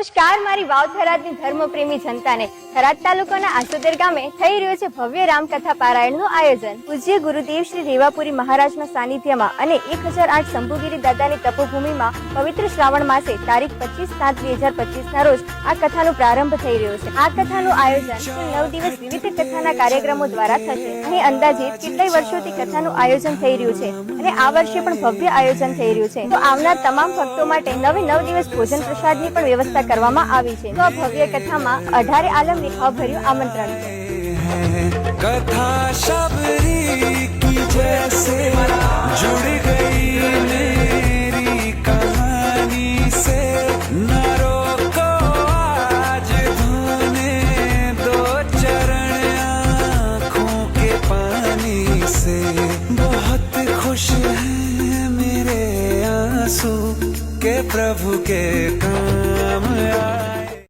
નમસ્કાર, મારી વાવ થરાદની ધર્મપ્રેમી જનતાને. થરાદ તાલુકાના આસોદર ગામે થઈ રહ્યું છે ભવ્ય રામકથા પારાયણનું આયોજન. પૂજ્ય ગુરુદેવ શ્રી રેવાપુરી મહારાજના સાનિધ્યમાં અને એક હજાર આઠ શંભુગીરી દાદાની તપોભૂમિમાં પવિત્ર શ્રાવણ માસે તારીખ પચીસ સાત બે હજાર પચીસના રોજ આ કથાનો પ્રારંભ થઈ રહ્યો છે. આ કથાનું આયોજન નવ દિવસ વિવિધ કથાના કાર્યક્રમો દ્વારા થશે. અહીં અંદાજે કેટલાય વર્ષોથી કથાનું આયોજન થઈ રહ્યું છે અને આ વર્ષે પણ ભવ્ય આયોજન થઈ રહ્યું છે. તો આવનાર તમામ ભક્તો માટે નવે નવ દિવસ ભોજન પ્રસાદની પણ વ્યવસ્થા કરવામાં આવી છે તો આ ભવ્ય કથામાં અઢારે આલમને ભાવભર્યું આમંત્રણ છે कथा शबरी की जैसे जुड़ गई मेरी कहानी से न रोको आज धोने दो चरण आँखों के पानी से बहुत खुश हैं मेरे आंसू के प्रभु के काम